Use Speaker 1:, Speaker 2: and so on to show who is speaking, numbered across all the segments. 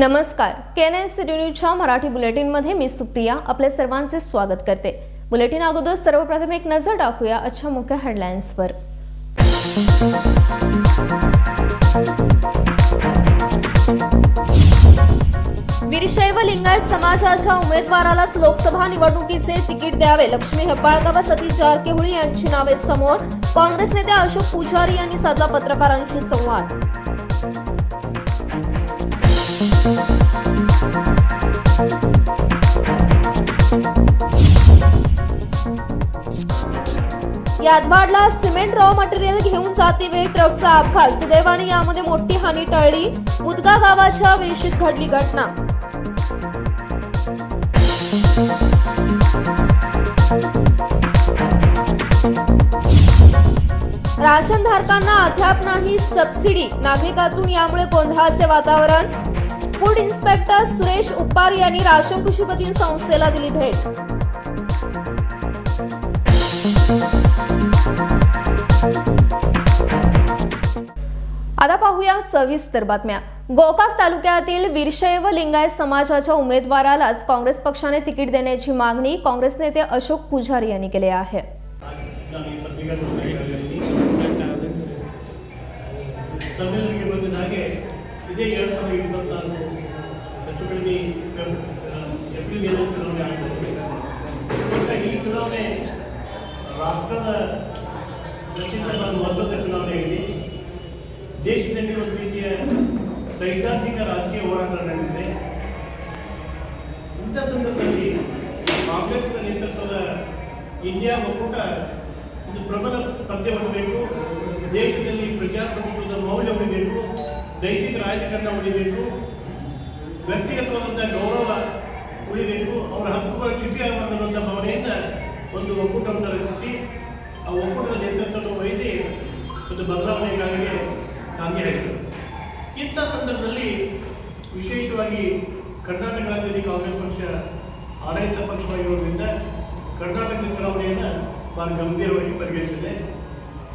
Speaker 1: नमस्कार. केन एन न्यूजच्या मराठी बुलेटिनमध्ये मी सुप्रिया आपल्या सर्वांचे स्वागत करते. बुलेटिन अगोदर सर्वप्रथम एक नजर टाकूया आजच्या मुख्य हेडलाईन्सवर वीरशैव लिंगायत समाजाच्या उमेदवारालाच लोकसभा निवडणुकीचे तिकीट द्यावे. लक्ष्मी हेब्बाळकर व सतीश जारकिहोळी यांची नावे समोर. काँग्रेस नेते अशोक पुजारी यांनी साधला पत्रकारांशी संवाद. यादवाडला सिमेंट रॉ मटेरियल घेऊन जाते वेळी ट्रकचा अपघात. सुदैवाने यामध्ये मोठी हानी टळली. उदगा गावाच्या वेशीत घडली घटना. राशन धारकांना अद्याप नाही सबसिडी. नागरिकातून यामुळे गोंधळाचे वातावरण. फूड इन्स्पेक्टर सुरेश उप्पार यांनी राशन कृषीपती संस्थेला दिली भेट. पाहूया सविस्तर बातम्या गोकाक तालुक्यातील वीरशैव लिंगायत समाजाच्या उमेदवारालाच काँग्रेस पक्षाने तिकीट देण्याची मागणी काँग्रेस नेते अशोक पुजारी यांनी केली आहे
Speaker 2: ನಾನು ಈ ಪತ್ರಿಕಾ ಸಂಘಟನೆಗಳಲ್ಲಿ ತಮಿಳರಿಗೆ ಬಂದಿದ್ದ ಹಾಗೆ ಇದೇ ಎರಡು ಸಾವಿರದ ಇಪ್ಪತ್ನಾಲ್ಕು ಹೆಚ್ಚು ಕಡಿಮೆ ಫೆಬ್- ಏಪ್ರಿಲ್ ಏಳು ಚುನಾವಣೆ ಆಗ್ತದೆ ಬಹುಶಃ ಈ ಚುನಾವಣೆ ರಾಷ್ಟ್ರದ ದೃಷ್ಟಿಯಿಂದ ಒಂದು ಮಹತ್ವದ ಚುನಾವಣೆ ಆಗಿದೆ ದೇಶದಲ್ಲಿ ಒಂದು ರೀತಿಯ ಸೈದ್ಧಾಂತಿಕ ರಾಜಕೀಯ ಹೋರಾಟ ನಡೆದಿದೆ. ಇಂಥ ಸಂದರ್ಭದಲ್ಲಿ ಕಾಂಗ್ರೆಸ್ನ ನೇತೃತ್ವದ ಇಂಡಿಯಾ ಒಕ್ಕೂಟ ಒಂದು ಪ್ರಬಲ ಪದ್ಯ ಹೊಡಬೇಕು ದೇಶದಲ್ಲಿ ಪ್ರಜಾಪ್ರಭುತ್ವದ ಮೌಲ್ಯ ಉಳಿಬೇಕು. ನೈತಿಕ ರಾಜಕಾರಣ ಉಳಿಬೇಕು. ವ್ಯಕ್ತಿಗತವಾದಂಥ ಗೌರವ ಉಳಿಬೇಕು. ಅವರ ಹಕ್ಕುಗಳ ಚ್ಯುತಿ ಆಗಬಾರ್ದು ಅನ್ನುವಂಥ ಭಾವನೆಯಿಂದ ಒಂದು ಒಕ್ಕೂಟವನ್ನು ರಚಿಸಿ, ಆ ಒಕ್ಕೂಟದ ನೇತೃತ್ವವನ್ನು ವಹಿಸಿ ಒಂದು ಬದಲಾವಣೆಗಳಿಗೆ ನಾಂದಿ ಹೇಳಿದರು ಇಂಥ ಸಂದರ್ಭದಲ್ಲಿ ವಿಶೇಷವಾಗಿ ಕರ್ನಾಟಕ ರಾಜ್ಯದಲ್ಲಿ ಕಾಂಗ್ರೆಸ್ ಪಕ್ಷ, ಆಡಳಿತ ಪಕ್ಷವಾಗಿರೋದ್ರಿಂದ ಕರ್ನಾಟಕದ ಚುನಾವಣೆಯನ್ನು ಭಾಳ ಗಂಭೀರವಾಗಿ ಪರಿಗಣಿಸಿದೆ.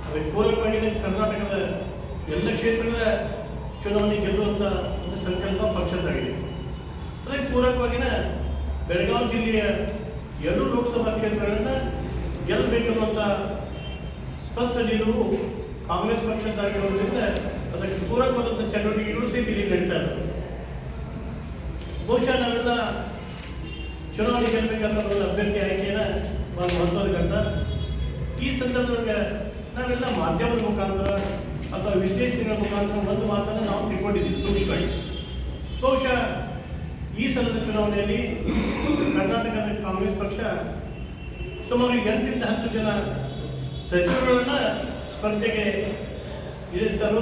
Speaker 2: ಅದಕ್ಕೆ ಪೂರಕವಾಗಿ ಕರ್ನಾಟಕದ ಎಲ್ಲ ಕ್ಷೇತ್ರಗಳ ಚುನಾವಣೆ ಗೆಲ್ಲುವಂಥ ಒಂದು ಸಂಕಲ್ಪ ಪಕ್ಷದ್ದಾಗಿದೆ. ಅದಕ್ಕೆ ಪೂರಕವಾಗಿನ ಬೆಳಗಾವಿ ಜಿಲ್ಲೆಯ ಎರಡು ಲೋಕಸಭಾ ಕ್ಷೇತ್ರಗಳನ್ನು ಗೆಲ್ಲಬೇಕನ್ನುವಂಥ ಸ್ಪಷ್ಟ ನಿಲುವು ಕಾಂಗ್ರೆಸ್ ಪಕ್ಷದ್ದಾಗಿರೋದ್ರಿಂದ ಅದಕ್ಕೆ ಪೂರಕವಾದಂಥ ಚಟುವಟಿಕೆಗಳು ಸಹಿತ ಇಲ್ಲಿ ನಡೀತಾ ಬಹುಶಃ ನಾವೆಲ್ಲ ಚುನಾವಣೆ ಗೆಲ್ಲಬೇಕಾದ್ರೆ ಅಭ್ಯರ್ಥಿ ಆಯ್ಕೆನ ಒಂದು ಮಹತ್ವದ ಘಟ್ಟ ಈ ಸಂದರ್ಭದೊಳಗೆ ನಾವೆಲ್ಲ ಮಾಧ್ಯಮದ ಮುಖಾಂತರ ಅಥವಾ ವಿಶ್ಲೇಷಣೆಗಳ ಮುಖಾಂತರ ಒಂದು ಮಾತನ್ನು ನಾವು ತಿಳ್ಕೊಂಡಿದ್ದೀವಿ ಸೂಕ್ಷ್ಮವಾಗಿ ಬಹುಶಃ ಈ ಸಲದ ಚುನಾವಣೆಯಲ್ಲಿ ಕರ್ನಾಟಕದ ಕಾಂಗ್ರೆಸ್ ಪಕ್ಷ ಸುಮಾರು ಎಂಟರಿಂದ ಹತ್ತು ಜನ ಸಚಿವರನ್ನ ಸ್ಪರ್ಧೆಗೆ ಇಳಿಸ್ತಾರೋ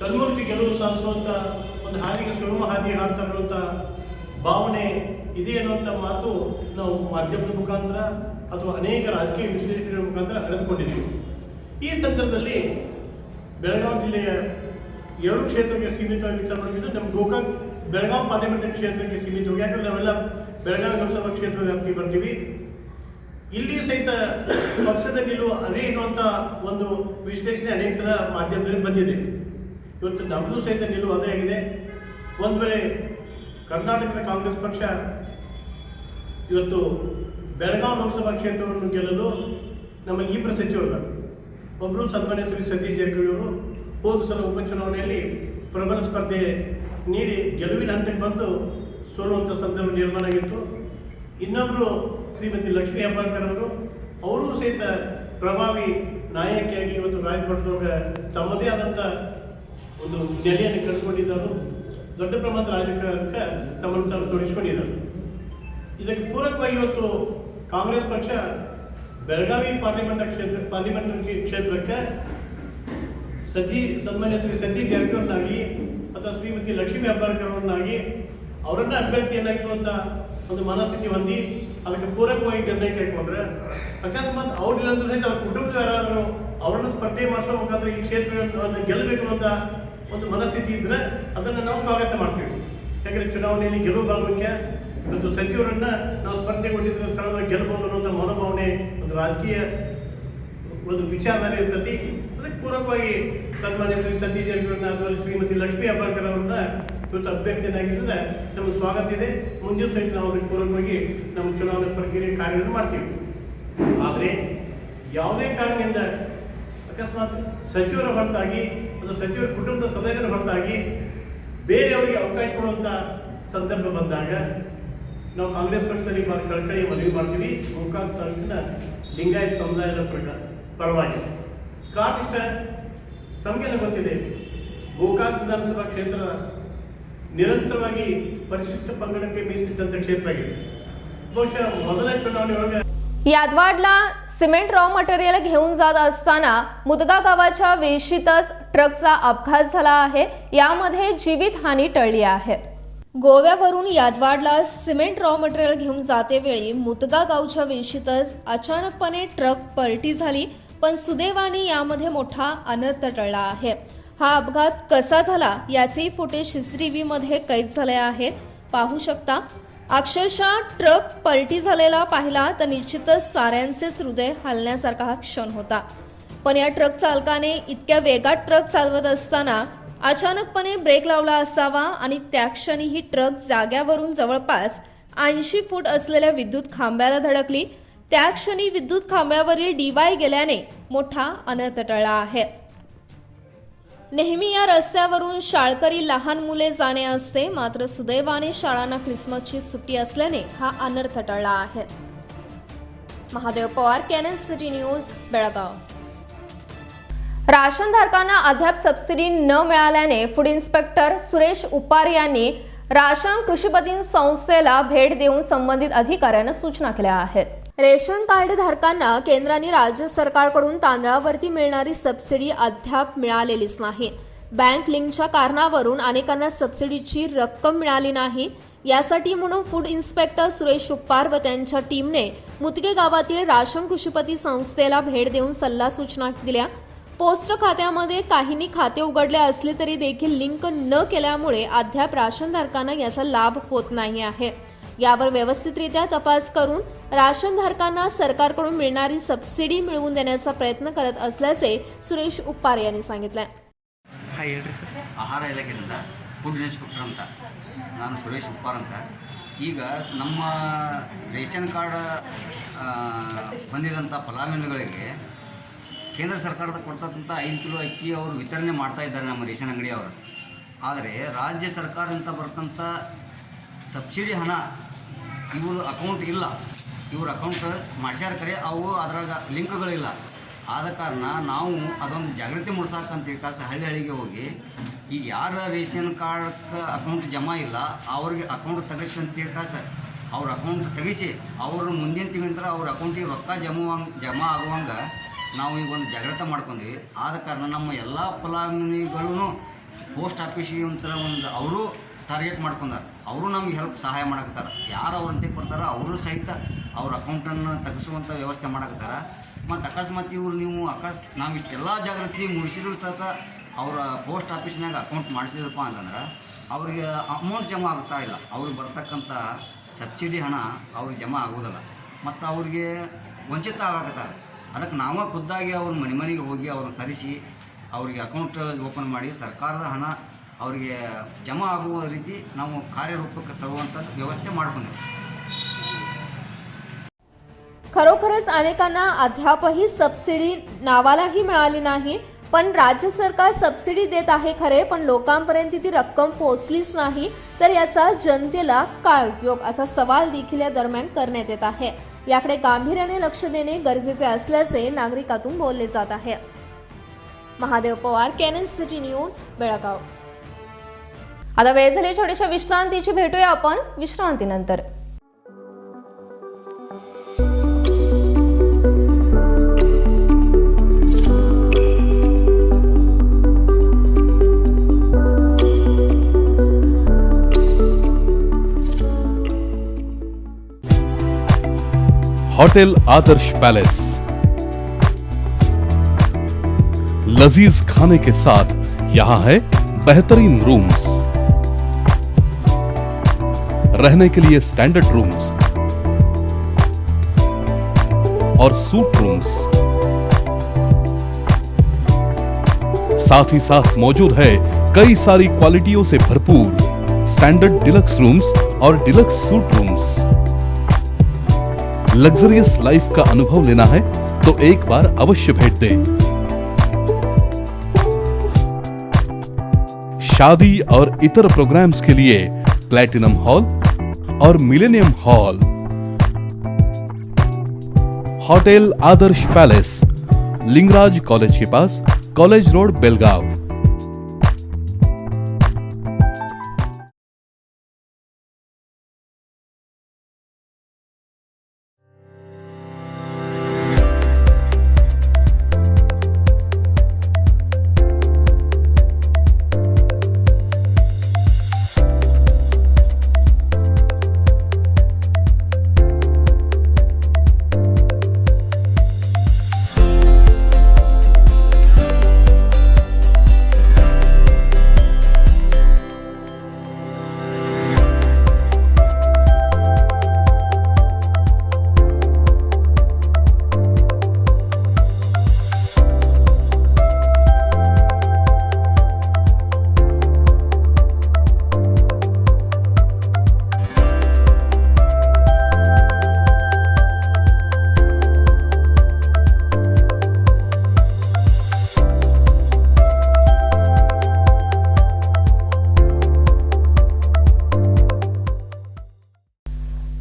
Speaker 2: ತನ್ಮೂಲಕ ಗೆಲುವು ಸಾಧಿಸುವಂಥ ಒಂದು ಹಾದಿಗೆ ಸುಗಮ ಹಾದಿ ಹಾಡ್ತಾ ಬರುವಂಥ ಭಾವನೆ ಇದೆ ಅನ್ನುವಂಥ ಮಾತು ನಾವು ಮಾಧ್ಯಮದ ಮುಖಾಂತರ ಅಥವಾ ಅನೇಕ ರಾಜಕೀಯ ವಿಶ್ಲೇಷಣೆಗಳ ಮುಖಾಂತರ ಅರಿತುಕೊಂಡಿದ್ದೀವಿ. ಈ ಸಂದರ್ಭದಲ್ಲಿ ಬೆಳಗಾವಿ ಜಿಲ್ಲೆಯ ಎರಡು ಕ್ಷೇತ್ರಕ್ಕೆ ಸೀಮಿತವಾಗಿ ವಿಚಾರ ಮಾಡಿದ್ದು ನಮ್ಮ ಗೋಕಾಕ್ ಬೆಳಗಾವಿ ಪಾರ್ಲಿಮೆಂಟರಿ ಕ್ಷೇತ್ರಕ್ಕೆ ಸೀಮಿತವಾಗಿ, ಯಾಕಂದ್ರೆ ನಾವೆಲ್ಲ ಬೆಳಗಾವಿ ಲೋಕಸಭಾ ಕ್ಷೇತ್ರ ವ್ಯಾಪ್ತಿ ಬರ್ತೀವಿ. ಇಲ್ಲಿ ಸಹಿತ ಪಕ್ಷದ ನಿಲುವು ಅದೇ ಎನ್ನುವಂಥ ಒಂದು ವಿಶ್ಲೇಷಣೆ ಅನೇಕ ಸಲ ಮಾಧ್ಯಮದಲ್ಲಿ ಬಂದಿದೆ. ಇವತ್ತು ನಮ್ಮದು ಸಹಿತ ನಿಲುವು ಅದೇ ಆಗಿದೆ. ಒಂದು ವೇಳೆ ಕರ್ನಾಟಕದ ಕಾಂಗ್ರೆಸ್ ಪಕ್ಷ ಇವತ್ತು ಬೆಳಗಾವಿ ಲೋಕಸಭಾ ಕ್ಷೇತ್ರವನ್ನು ಗೆಲ್ಲಲು ನಮ್ಮಲ್ಲಿ ಇಬ್ಬರು ಸಚಿವರಿದ್ದಾರೆ ಒಬ್ಬರು ಸನ್ಮಾನ್ಯ ಶ್ರೀ ಸತೀಶ್ ಜಾರಕಿಹೊಳಿ ಅವರು, ಹೋದ ಸಲ ಉಪಚುನಾವಣೆಯಲ್ಲಿ ಪ್ರಬಲ ಸ್ಪರ್ಧೆ ನೀಡಿ ಗೆಲುವಿನ ಹಂತಕ್ಕೆ ಬಂದು ಸೋಲುವಂಥ ಸಂದರ್ಭ ನಿರ್ಮಾಣ ಆಗಿತ್ತು. ಇನ್ನೊಬ್ಬರು ಶ್ರೀಮತಿ ಲಕ್ಷ್ಮೀ ಹೆಬ್ಬಾಳ್ಕರ್ ಅವರು, ಅವರೂ ಸಹಿತ ಪ್ರಭಾವಿ ನಾಯಕಿಯಾಗಿ ಇವತ್ತು ರಾಜಭಟ್ರೊಳಗೆ ತಮ್ಮದೇ ಆದಂಥ ಒಂದು ನೆಲೆಯನ್ನು ಕಳ್ಕೊಂಡಿದ್ದವರು ದೊಡ್ಡ ಪ್ರಮಾಣದ ರಾಜಕಾರಣಕ್ಕೆ ತಮ್ಮನ್ನು ತಾನು ತೊಡಗಿಸ್ಕೊಂಡಿದ್ದಾರೆ. ಇದಕ್ಕೆ ಪೂರಕವಾಗಿ ಇವತ್ತು ಕಾಂಗ್ರೆಸ್ ಪಕ್ಷ ಬೆಳಗಾವಿ ಪಾರ್ಲಿಮೆಂಟ್ ಕ್ಷೇತ್ರ ಪಾರ್ಲಿಮೆಂಟ್ ಕ್ಷೇತ್ರಕ್ಕೆ ಸತಿ ಸನ್ಮಾನ್ಯ ಶ್ರೀ ಸತೀಶ್ ಜಾರಕಿಹೊಳಿನಾಗಿ ಅಥವಾ ಶ್ರೀಮತಿ ಲಕ್ಷ್ಮೀ ಹೆಬ್ಬಾಳ್ಕರ್ ಅವರನ್ನಾಗಿ ಅವರನ್ನ ಅಭ್ಯರ್ಥಿಯನ್ನಾಗಿಸುವಂಥ ಒಂದು ಮನಸ್ಥಿತಿ ಹೊಂದಿ ಅದಕ್ಕೆ ಪೂರಕವಾಗಿ ನಿರ್ಣಯ ಕೈಕೊಂಡ್ರೆ ಅಕಸ್ಮಾತ್ ಅವ್ರಿಲ್ಲ ಅಂದ್ರೆ ಅವ್ರ ಕುಟುಂಬದ ಯಾರಾದರೂ ಅವರನ್ನು ಸ್ಪರ್ಧೆ ಮಾಡಿಸೋ ಮುಖಾಂತರ ಈ ಕ್ಷೇತ್ರವನ್ನು ಗೆಲ್ಲಬೇಕು ಅನ್ನೋಂಥ ಒಂದು ಮನಸ್ಥಿತಿ ಇದ್ರೆ ಅದನ್ನು ನಾವು ಸ್ವಾಗತ ಮಾಡ್ತೀವಿ. ಯಾಕಂದ್ರೆ ಚುನಾವಣೆಯಲ್ಲಿ ಗೆಲುವು ಬಹಳ ಮುಖ್ಯ. ಒಂದು ಸಚಿವರನ್ನ ನಾವು ಸ್ಪರ್ಧೆಗೊಂಡಿದ್ರೆ ಸರಳವಾಗಿ ಗೆಲ್ಬೋದು ಅನ್ನುವಂಥ ಮನೋಭಾವನೆ ಒಂದು ರಾಜಕೀಯ ಒಂದು ವಿಚಾರಧಾರೆ ಇರ್ತತಿ. ಅದಕ್ಕೆ ಪೂರಕವಾಗಿ ಸನ್ಮಾನ್ಯ ಶ್ರೀ ಸತೀಶ್ ಜಾರಕಿಹೊಳಿ ಅಥವಾ ಶ್ರೀಮತಿ ಲಕ್ಷ್ಮೀ ಹೆಬ್ಬಾಳ್ಕರ್ ಅವ್ರನ್ನ ಇವತ್ತು ಅಭ್ಯರ್ಥಿಯನ್ನಾಗಿಸಿದ್ರೆ ನಮ್ಮ ಸ್ವಾಗತ ಇದೆ. ಮುಂದಿನ ಸಹಿತ ನಾವು ಅದಕ್ಕೆ ಪೂರಕವಾಗಿ ನಮ್ಮ ಚುನಾವಣೆ ಪ್ರಕ್ರಿಯೆ ಕಾರ್ಯವನ್ನು ಮಾಡ್ತೀವಿ. ಆದರೆ ಯಾವುದೇ ಕಾರಣದಿಂದ ಅಕಸ್ಮಾತ್ ಸಚಿವರ ಹೊರತಾಗಿ ಒಂದು ಸಚಿವರ ಕುಟುಂಬದ ಸದಸ್ಯರ ಹೊರತಾಗಿ ಬೇರೆಯವರಿಗೆ ಅವಕಾಶ ಕೊಡುವಂಥ ಸಂದರ್ಭ ಬಂದಾಗ ನಾವು ಕಾಂಗ್ರೆಸ್ ಪಕ್ಷದಲ್ಲಿ ಕಳಕಳಿ ಮನವಿ ಮಾಡ್ತೀವಿ. ಗೋಕಾಕ್ ತಾಲೂಕಿನ ಲಿಂಗಾಯತ್ ಸಮುದಾಯದ ಪ್ರಕಾರ ಪರವಾಗಿ. ಕಾರಣ ತಮಗೆಲ್ಲ ಗೊತ್ತಿದೆ, ಗೋಕಾಕ್ ವಿಧಾನಸಭಾ ಕ್ಷೇತ್ರ ನಿರಂತರವಾಗಿ ಪರಿಶಿಷ್ಟ ಪಂಗಡಕ್ಕೆ ಮೀಸಲಿಟ್ಟಂತ ಕ್ಷೇತ್ರ ಆಗಿದೆ. ಬಹುಶಃ ಮೊದಲ ಚುನಾವಣೆಯೊಳಗೆ
Speaker 1: ಯಾದವಾಡ್ಲ सिमेंट रॉ मटेरियल घेऊन जात असताना मुदगा गावाच्या वेशीतच ट्रकचा अपघात झाला आहे. यामध्ये जीवितहानी टळली आहे. गोव्यावरून यादवाडला सिमेंट रॉ मटेरियल घेऊन जाते वेळी मुदगा गावच्या वेशीतच अचानकपणे ट्रक पलटी झाली पण सुदैवाने यामध्ये मोठा अनर्थ टळला आहे. हा अपघात कसा झाला याचेही फुटेज सीसीटीव्ही मध्ये कैद झाले आहेत पाहू शकता अक्षरशः ट्रक पलटी झालेला पाहिला तर निश्चितच साऱ्यांचेच हृदय हलण्यासारखा हा क्षण होता. पण या ट्रक चालकाने इतक्या वेगात ट्रक चालवत असताना अचानकपणे ब्रेक लावला असावा आणि त्या क्षणी ही ट्रक जाग्यावरून जवळपास ऐंशी फूट असलेल्या विद्युत खांब्याला धडकली. त्या क्षणी विद्युत खांब्यावरील डीवाय गेल्याने मोठा अनर्थ टळला आहे. नेहमी या रस्त्यावरून शाळकरी लहान मुले जाणे असते मात्र सुदैवाने शाळांना ख्रिसमसची सुट्टी असल्याने हा अनर्थ टळला आहे. Mahadev Pawar Canon city news Belgaum. Ration धारकांना अद्याप सबसिडी न मिळाल्याने फूड इन्स्पेक्टर सुरेश उपार यांनी राशन कृषीपती संस्थेला भेट देऊन संबंधित अधिकाऱ्यांना सूचना केल्या आहेत. रेशन कार्ड धारकांना केंद्र आणि राज्य सरकारकडून तांदळावरती मिळणारी सबसिडी अद्याप मिळालेलीच नाही. बँक लिंकच्या कारणावरून अनेकांना सबसिडीची रक्कम मिळाली नाही. यासाठी म्हणून फूड इन्स्पेक्टर सुरेश उप्पार व त्यांच्या टीमने मुतगे गावातील राशन कृषीपती संस्थेला भेट देऊन सल्ला सूचना दिल्या. पोस्ट खात्यामध्ये काहींनी खाते उघडले असले तरी देखील लिंक न केल्यामुळे अद्याप राशनधारकांना याचा लाभ होत नाही आहे. यावर व्यवस्थितरित्या तपास करून राशनधारकांना सरकारकडून मिळणारी सबसिडी मिळवून देण्याचा प्रयत्न करत असल्याचे सुरेश उप्पार यांनी सांगितलंय
Speaker 3: ಹಾಂ ಹೇಳ್ರಿ ಸರ್
Speaker 4: ಆಹಾರ ಇಲಾಖೆಯಿಂದ ಫುಡ್ ಇನ್ಸ್ಪೆಕ್ಟರ್ ಅಂತ ನಾನು ಸುರೇಶ್ ಉಪ್ಪಾರ್ ಅಂತ ಈಗ ನಮ್ಮ ರೇಷನ್ ಕಾರ್ಡ್ ಆ, ಹೊಂದಿದಂಥ ಫಲಾನುಭವಿಗಳಿಗೆ ಕೇಂದ್ರ ಸರ್ಕಾರದ ಕೊಡ್ತಕ್ಕಂಥ ಐದು ಕಿಲೋ ಅಕ್ಕಿ ಅವರು ವಿತರಣೆ ಮಾಡ್ತಾ ಇದ್ದಾರೆ ನಮ್ಮ ರೇಷನ್ ಅಂಗಡಿಯವರು ಆದರೆ ರಾಜ್ಯ ಸರ್ಕಾರದಿಂದ ಬರ್ತಂಥ ಸಬ್ಸಿಡಿ ಹಣ ಇವ್ರ ಅಕೌಂಟ್ ಇಲ್ಲ. ಇವ್ರ ಅಕೌಂಟ್ ಮಾಡ್ಸ್ಯಾರ ಕರೆ, ಅವು ಅದ್ರಾಗ ಲಿಂಕ್ಗಳಿಲ್ಲ. ಆದ ಕಾರಣ ನಾವು ಅದೊಂದು ಜಾಗೃತಿ ಮೂಡಿಸಾಕಂತೀವಿ ಕಾಸು ಹಳ್ಳಿ ಹಳ್ಳಿಗೆ ಹೋಗಿ. ಈಗ ಯಾರ ರೇಷನ್ ಕಾರ್ಡ್ ಅಕೌಂಟ್ ಜಮಾ ಇಲ್ಲ, ಅವ್ರಿಗೆ ಅಕೌಂಟ್ ತೆಗಿಸಿ ಅಂತೇಳಿ ಕಾಸ ಅವ್ರ ಅಕೌಂಟ್ ತೆಗಿಸಿ, ಅವ್ರ ಮುಂದಿನ ತಿಂಗಳ ಅವ್ರ ಅಕೌಂಟಿಗೆ ರೊಕ್ಕ ಜಮಾ ಜಮಾ ಆಗುವಂಗೆ ನಾವು ಈಗ ಒಂದು ಜಾಗ್ರತೆ ಮಾಡ್ಕೊಂಡ್ವಿ. ಆದ ಕಾರಣ ನಮ್ಮ ಎಲ್ಲ ಫಲಾನುಭವಿಗಳೂ ಪೋಸ್ಟ್ ಆಫೀಸಿಗೆ ಒಂಥರ ಒಂದು ಅವರು ಟಾರ್ಗೆಟ್ ಮಾಡ್ಕೊಂಡಾರ. ಅವರು ನಮ್ಗೆ ಹೆಲ್ಪ್ ಸಹಾಯ ಮಾಡಕತ್ತಾರ. ಯಾರು ಅವರಂತೆ ಕೊಡ್ತಾರೆ, ಅವರು ಸಹಿತ ಅವ್ರ ಅಕೌಂಟನ್ನು ತೆಗೆಸುವಂಥ ವ್ಯವಸ್ಥೆ ಮಾಡಕತ್ತಾರ. ಮತ್ತು ಅಕಸ್ಮಾತ್ ಇವ್ರು ನೀವು ಅಕಸ್, ನಾವು ಇಷ್ಟೆಲ್ಲ ಜಾಗೃತಿ ಮುಗಿಸಿದ್ರು ಸಹಿತ ಅವರ ಪೋಸ್ಟ್ ಆಫೀಸ್ನಾಗ ಅಕೌಂಟ್ ಮಾಡಿಸಿದ್ರಪ್ಪ ಅಂತಂದ್ರೆ, ಅವ್ರಿಗೆ ಅಮೌಂಟ್ ಜಮಾ ಆಗ್ತಾ ಇಲ್ಲ. ಅವ್ರಿಗೆ ಬರ್ತಕ್ಕಂಥ ಸಬ್ಸಿಡಿ ಹಣ ಅವ್ರಿಗೆ ಜಮಾ ಆಗೋದಿಲ್ಲ. ಮತ್ತು ಅವ್ರಿಗೆ ವಂಚಿತ ಆಗಕತ್ತಾರೆ. ಅದಕ್ಕೆ ನಾವೇ ಖುದ್ದಾಗಿ ಅವ್ರ ಮನೆ ಮನೆಗೆ ಹೋಗಿ ಅವ್ರನ್ನ ಕರೆಸಿ ಅವ್ರಿಗೆ ಅಕೌಂಟ್ ಓಪನ್ ಮಾಡಿ ಸರ್ಕಾರದ ಹಣ ಅವರಿಗೆ ಜಮಾ ಆಗುವ ರೀತಿ ನಾವು ಕಾರ್ಯರೂಪಕ್ಕೆ ತರುವಂಥದ್ದು ವ್ಯವಸ್ಥೆ ಮಾಡ್ಕೊಂಡೇವೆ
Speaker 1: खरोखरच अनेकांना अद्यापही सबसिडी नावालाही मिळाली नाही पण राज्य सरकार सबसिडी देत आहे खरे पण लोकांपर्यंत ती रक्कम पोहोचलीच नाही तर याचा जनतेला काय उपयोग असा सवाल देखील या दरम्यान करण्यात येत आहे याकडे गांभीर्याने लक्ष देणे गरजेचे असल्याचे नागरिकातून बोलले जात आहे Mahadev Pawar Canon City News Belgaum आता वेळ झाली छोट्याशा विश्रांतीची. भेटूया आपण विश्रांतीनंतर.
Speaker 5: Hotel Adarsh palace. लजीज खाने के साथ यहाँ है बेहतरीन रूम्स। रहने के लिए स्टैंडर्ड रूम्स और सूट रूम्स साथ ही साथ मौजूद है कई सारी क्वालिटियों से भरपूर स्टैंडर्ड डिलक्स रूम्स और deluxe suite rooms luxurious life का अनुभव लेना है तो एक बार अवश्य भेंट दें। शादी और इतर प्रोग्राम्स के लिए प्लैटिनम हॉल और millennium hall. Hotel Adarsh palace Lingraj college के पास कॉलेज रोड बेलगांव।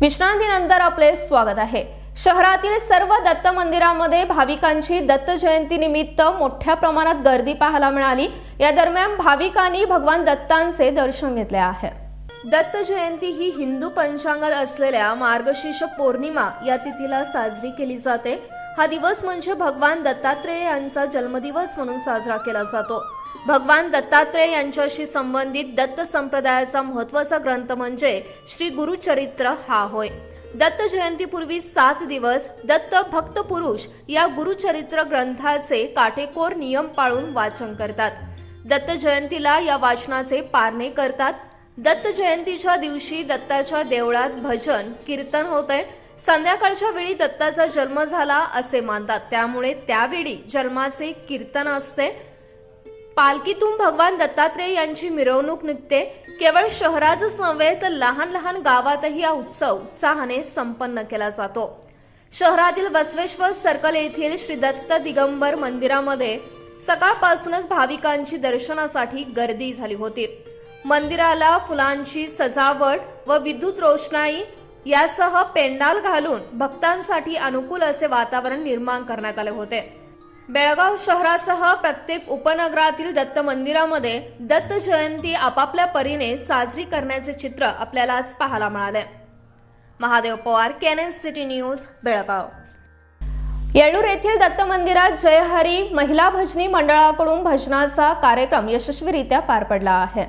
Speaker 1: विश्रांतीनंतर आपले स्वागत आहे. शहरातील सर्व दत्त मंदिरामध्ये भाविकांची दत्त जयंती निमित्त मोठ्या प्रमाणात गर्दी पाहायला मिळाली. या दरम्यान भाविकांनी भगवान दत्तांचे दर्शन घेतले आहे. दत्त जयंती ही हिंदू पंचांगात असलेल्या मार्गशीर्ष पौर्णिमा या तिथीला साजरी केली जाते. हा दिवस म्हणजे भगवान दत्तात्रेय यांचा जन्मदिवस म्हणून साजरा केला जातो. भगवान दत्तात्रेय यांच्याशी संबंधित दत्त संप्रदायाचा महत्त्वाचा ग्रंथ म्हणजे श्री गुरुचरित्र हा होय. दत्त जयंतीपूर्वी सात दिवस दत्त भक्त पुरुष या गुरुचरित्र ग्रंथाचे काटेकोर नियम पाळून वाचन करतात. दत्त जयंतीला या वाचनाचे पारणे करतात. दत्त जयंतीच्या दिवशी दत्ताच्या देवळात भजन कीर्तन होते संध्याकाळच्या वेळी दत्ताचा जन्म झाला असे मानतात. त्यामुळे त्यावेळी जन्माचे कीर्तन असते. पालखीतून भगवान दत्तात्रेय यांची मिरवणूक निघते. केवळ शहरातच नव्हे तर लहान लहान गावातही हा उत्सव उत्साहाने संपन्न केला जातो. शहरातील बसवेश्वर सर्कल येथील श्री दत्त दिगंबर मंदिरामध्ये सकाळपासूनच भाविकांची दर्शनासाठी गर्दी झाली होती. मंदिराला फुलांची सजावट व विद्युत रोषणाई यासह पेंडाल घालून भक्तांसाठी अनुकूल असे वातावरण निर्माण करण्यात आले होते. बेळगाव शहरासह प्रत्येक उपनगरातील दत्त मंदिरामध्ये दत्त जयंती आपापल्या परीने साजरी करण्याचे चित्र आपल्याला आज पाहायला मिळाले. Mahadev Pawar Canon city news Belgaum. Yellur येथील दत्त मंदिरात जयहरी महिला भजनी मंडळाकडून भजनाचा कार्यक्रम यशस्वीरित्या पार पडला आहे.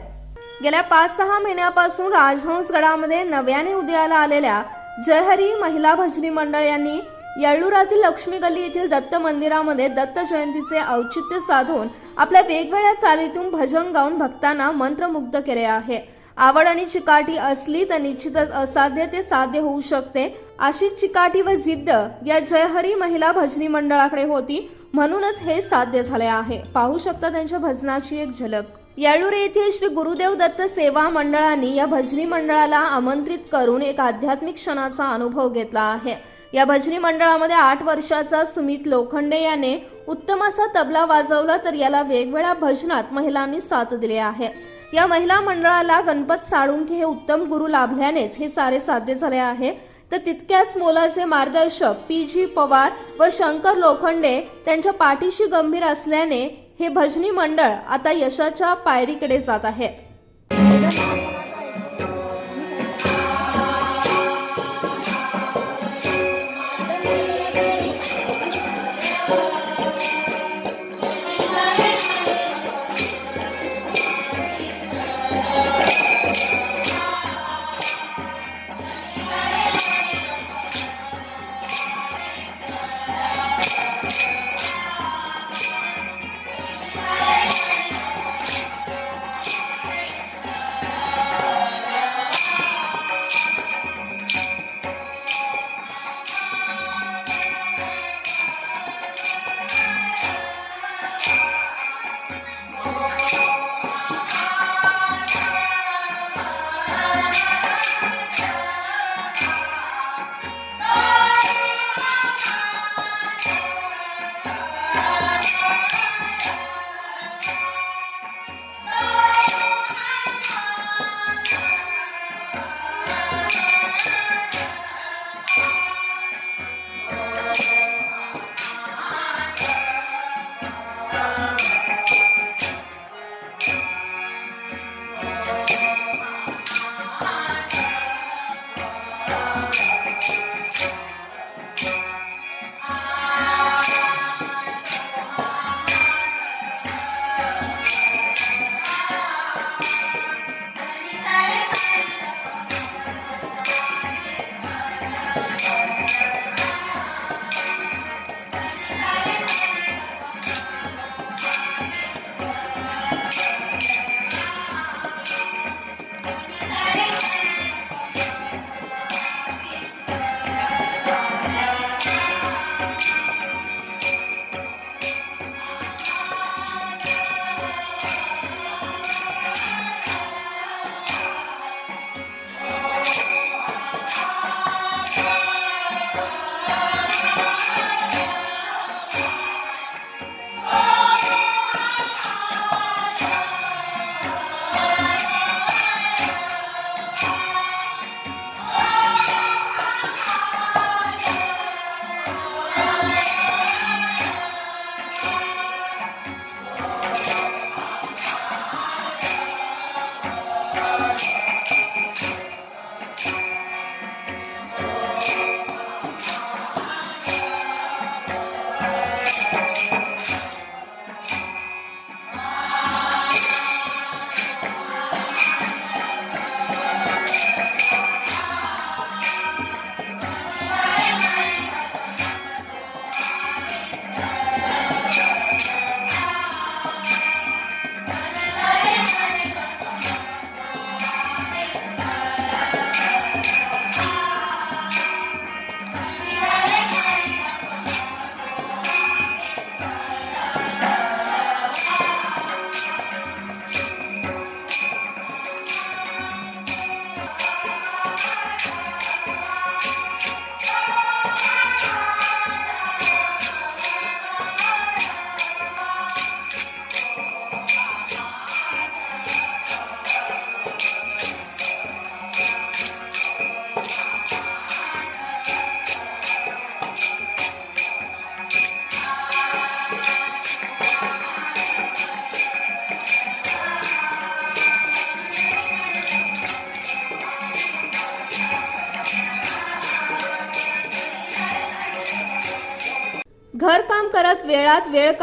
Speaker 1: गेल्या पाच सहा महिन्यापासून राजहंसगडामध्ये नव्याने उदयाला आलेल्या जयहरी महिला भजनी मंडळ यांनी येळुरातील लक्ष्मी गल्ली येथील दत्त मंदिरामध्ये दत्त जयंतीचे औचित्य साधून आपल्या वेगवेगळ्या चालीतून भजन गाऊन भक्तांना मंत्रमुग्ध केले आहे. आवड आणि चिकाटी असली तर निश्चितच असाध्य ते साध्य होऊ शकते. अशी चिकाटी व जिद्द या जयहरी महिला भजनी मंडळाकडे होती. म्हणूनच हे साध्य झाले आहे. पाहू शकता त्यांच्या भजनाची एक झलक. येळूर येथील श्री गुरुदेव दत्त सेवा मंडळाने या भजनी मंडळाला आमंत्रित करून एक आध्यात्मिक क्षणाचा अनुभव घेतला आहे. या भजनी मंडळामध्ये आठ वर्षाचा सुमित लोखंडे याने उत्तम असा तबला वाजवला तर याला वेगवेगळ्या भजनात महिलांनी साथ दिली आहे. या महिला मंडळाला गणपत साळुंखे हे उत्तम गुरु लाभल्यानेच हे सारे साध्य झाले आहे. तर तितक्याच मोलाचे मार्गदर्शक पी जी पवार व शंकर लोखंडे त्यांच्या पाठीशी गंभीर असल्याने हे भजनी मंडळ आता यशाच्या पायरीकडे जात आहे.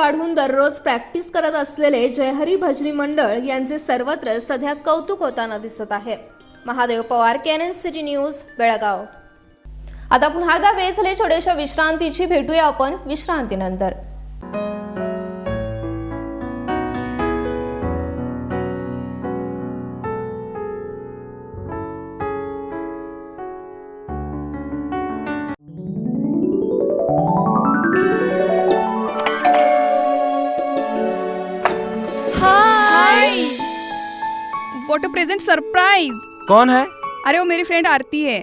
Speaker 1: काढून दररोज प्रॅक्टिस करत असलेले जयहरी भजनी मंडळ यांचे सर्वत्र सध्या कौतुक होताना दिसत आहे. Mahadev Pawar Canon city news Belgaum. आता पुन्हा एकदा वेळ झाले छोट्याशा विश्रांतीची भेटूया आपण विश्रांतीनंतर.
Speaker 6: सरप्राइज़।
Speaker 3: कौन है?
Speaker 6: अरे वो मेरी फ्रेंड आरती है।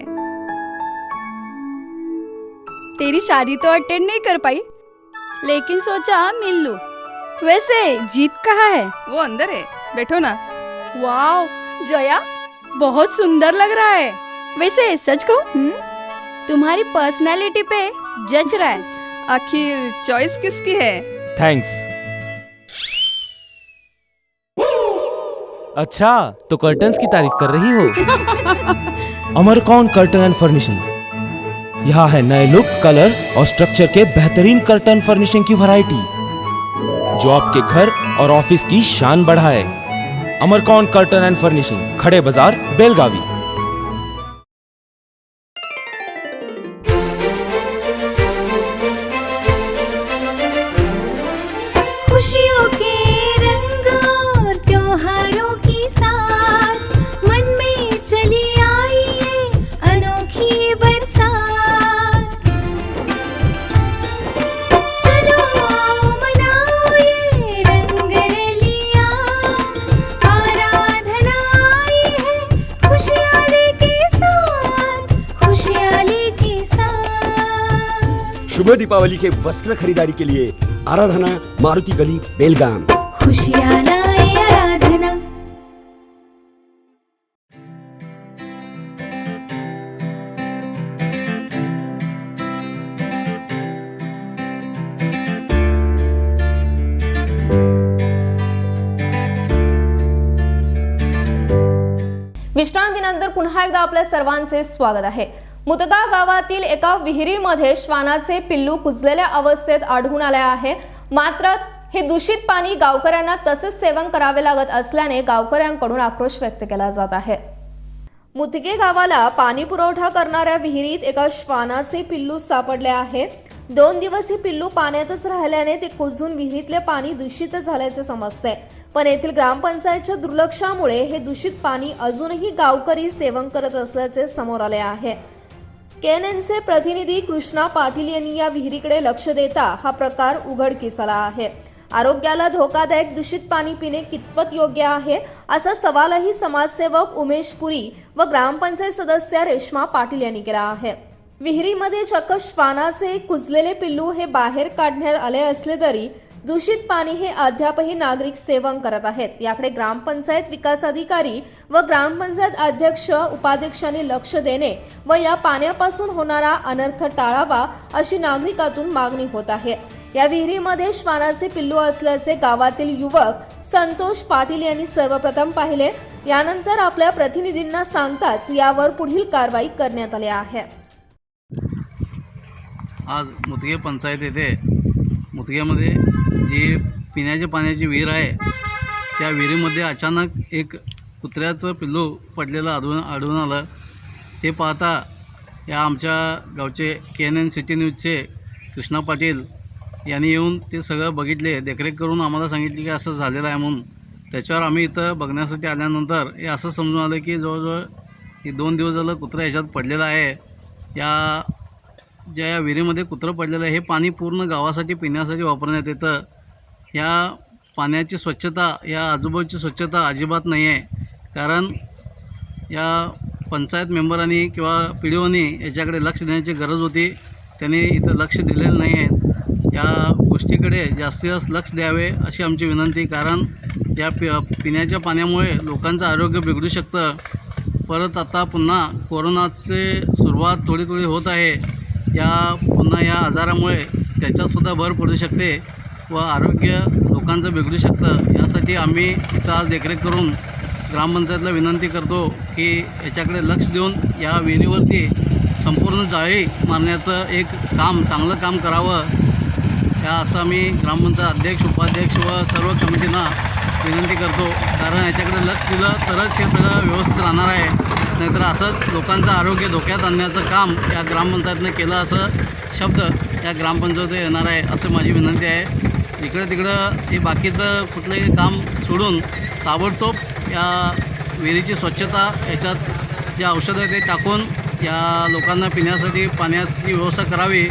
Speaker 7: तेरी शादी तो अटेंड नहीं कर पाई लेकिन सोचा मिल लू। वैसे जीत कहाँ है?
Speaker 6: वो अंदर है। बैठो ना।
Speaker 7: वाओ जया बहुत सुंदर लग रहा है। वैसे सच को तुम्हारी पर्सनालिटी पे जज रहा है।
Speaker 6: आखिर चॉइस किसकी है?
Speaker 3: थैंक्स अच्छा तो कर्टन की तारीफ़ कर रही हो? अमरकौन कर्टन एंड फर्निशिंग यहाँ है नए लुक कलर और स्ट्रक्चर के बेहतरीन कर्टन फर्निशिंग की वैरायटी जो आपके घर और ऑफ़िस की शान बढ़ाए। अमरकॉन कर्टन एंड फर्निशिंग खड़े बाज़ार बेलगावी।
Speaker 8: शुभ दीपावली के वस्त्र खरीदारी के लिए आराधना मारुति गली, बेलगाम।
Speaker 9: खुशियाँ लाए आराधना।
Speaker 1: विश्रांतीनंतर पुन्हा एकदा आपल्या सर्वांचे स्वागत आहे. मुतगा गावातील एका विहिरीमध्ये श्वानाचे पिल्लू कुजलेल्या अवस्थेत आढळून आले आहे. मात्र हे दूषित पाणी गावकऱ्यांना तसेच सेवन करावे लागत असल्याने गावकऱ्यांकडून आक्रोश व्यक्त केला जात आहे. मुतगे गावाला पाणी पुरवठा करणाऱ्या विहिरीत एका श्वानाचे पिल्लू सापडले आहे. दोन दिवस हे पिल्लू पाण्यातच राहिल्याने ते कुजून विहिरीतले पाणी दूषित झाल्याचे समजते. पण येथील ग्रामपंचायतच्या दुर्लक्षामुळे हे दूषित पाणी अजूनही गावकरी सेवन करत असल्याचे समोर आले आहे. केएनएनचे प्रतिनिधी कृष्णा पाटील यांनी या विहिरीकडे लक्ष देता हा प्रकार उघडकीस आला आहे. आरोग्याला धोकादायक दूषित पाणी पिणे कितपत योग्य आहे असा सवालही समाजसेवक उमेश पुरी व ग्रामपंचायत सदस्य रेश्मा पाटील यांनी केला आहे. विहिरीमध्ये चक्क श्वानाचे कुजलेले पिल्लू हे बाहेर काढण्यात आले असले तरी दूषित पाणी हे अद्यापही नागरिक सेवन करत आहेत. याकडे ग्रामपंचायत विकास अधिकारी व ग्रामपंचायत अध्यक्ष उपाध्यक्षांनी लक्ष देणे व या पाण्यापासून होणारा अनर्थ टाळावा अशी नागरिकातून मागणी होत आहे. या विहिरीमध्ये श्वानाचे पिल्लू असल्याचे गावातील युवक संतोष पाटील यांनी सर्वप्रथम पाहिले. यानंतर आपल्या प्रतिनिधींना सांगताच यावर पुढील कारवाई करण्यात आली आहे.
Speaker 10: आज मुतगे पंचायत येथे मुतग्यामध्ये जी पिण्याच्या पाण्याची विहीर आहे त्या विहिरीमध्ये अचानक एक कुत्र्याचं पिल्लू पडलेलं आढळून आढळून आलं. ते पाहता या आमच्या गावचे के एन एन सिटी न्यूजचे कृष्णा पाटील यांनी येऊन ते सगळं बघितले देखरेख करून आम्हाला सांगितले की असं झालेलं आहे म्हणून. त्याच्यावर आम्ही इथं बघण्यासाठी आल्यानंतर हे असं समजून आलं की जवळजवळ हे दोन दिवस झालं कुत्रा ह्याच्यात पडलेलं आहे. या ज्या या विहिरीमध्ये कुत्रं पडलेलं आहे हे पाणी पूर्ण गावासाठी पिण्यासाठी वापरण्यात येतं. या पाण्याची स्वच्छता या आजूबाजूची स्वच्छता अजिबात नाही आहे कारण या पंचायत मेंबरांनी किंवा पी डी ओनी याच्याकडे लक्ष देण्याची गरज होती. त्यांनी इथं लक्ष दिलेलं नाही आहे या गोष्टीकडे जास्तीत जास्त लक्ष द्यावे अशी आमची विनंती. कारण या पि पिण्याच्या पाण्यामुळे लोकांचं आरोग्य बिघडू शकतं. परत आता पुन्हा कोरोनाचे सुरुवात थोडी थोडी होत आहे. या पुन्हा या आजारामुळे त्याच्यातसुद्धा भर पडू शकते. व आरोग्य लोकांचं बिघडू शकतं यासाठी आम्ही इथं आज देखरेख करून ग्रामपंचायतला विनंती करतो की याच्याकडे लक्ष देऊन या विहिरीवरती संपूर्ण जाळी मारण्याचं एक काम चांगलं काम करावं. या असं आम्ही ग्रामपंचायत अध्यक्ष उपाध्यक्ष व सर्व कमिटींना विनंती करतो. कारण याच्याकडे लक्ष दिलं तरच हे सगळं व्यवस्थित राहणार आहे. नाहीतर असंच लोकांचं आरोग्य धोक्यात आणण्याचं काम या ग्रामपंचायतनं केलं असं शब्द या ग्रामपंचायत येणार आहे असं माझी विनंती आहे. इकडं तिकडं हे बाकीचं कुठलंही काम सोडून ताबडतोब या विहिरीची स्वच्छता याच्यात जे औषधं आहे ते टाकून या लोकांना पिण्यासाठी पाण्याची व्यवस्था करावी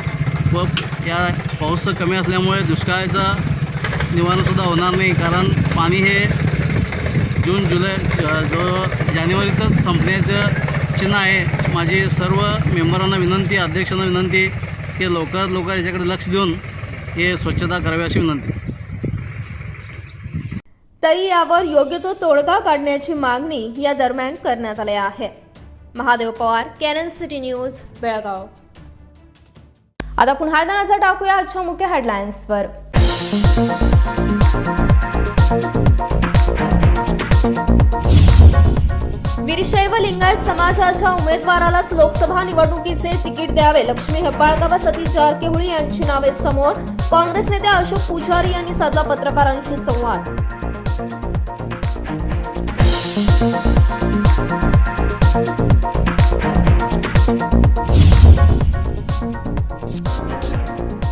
Speaker 10: व या पाऊस कमी असल्यामुळे दुष्काळाचं निवारणसुद्धा होणार नाही. कारण पाणी हे जून जुलै जो जानेवारीतच संपण्याचं चिन्ह आहे. माझी सर्व मेंबरांना विनंती अध्यक्षांना विनंती की लवकरात लवकर याच्याकडे लक्ष देऊन हे स्वच्छता करावी अशी विनंती.
Speaker 1: तरी यावर योग्य तो तोडगा काढण्याची मागणी या दरम्यान करण्यात आली आहे. Mahadev Pawar Canon city news Belgaum. आता पुन्हा एकदा नजर टाकूया आजच्या मुख्य हेडलाईन्सवर वीरशैव लिंगायत समाजाच्या उमेदवारालाच लोकसभा निवडणुकीचे तिकीट द्यावे. लक्ष्मी हेब्बाळकर व सती जारकिहोळी यांची नावे समोर. काँग्रेस नेते अशोक पुजारी यांनी साधला पत्रकारांशी संवाद.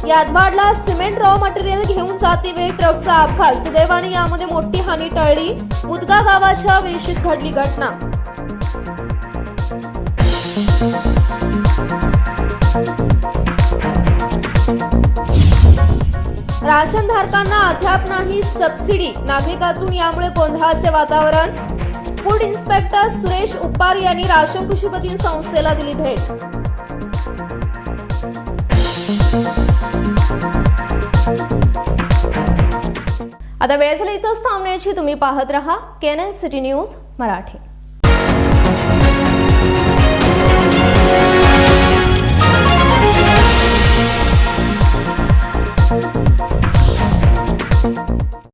Speaker 1: यादवाडला सिमेंट रॉ मटेरियल घेऊन जाते वेळी ट्रकचा अपघात. सुदैवाने यामध्ये मोठी हानी टळली. मुदगा गावाच्या वेशीत घडली घटना. राशन धारकांना अद्याप नाही सबसिडी. नागरिकातून यामुळे गोंधळाचे वातावरण. फूड इन्स्पेक्टर सुरेश उपार यांनी राशन कृषीपती संस्थेला दिली भेट. आता वेळ झाली इथंच थांबण्याची. तुम्ही पाहत रहा केन सिटी न्यूज मराठी.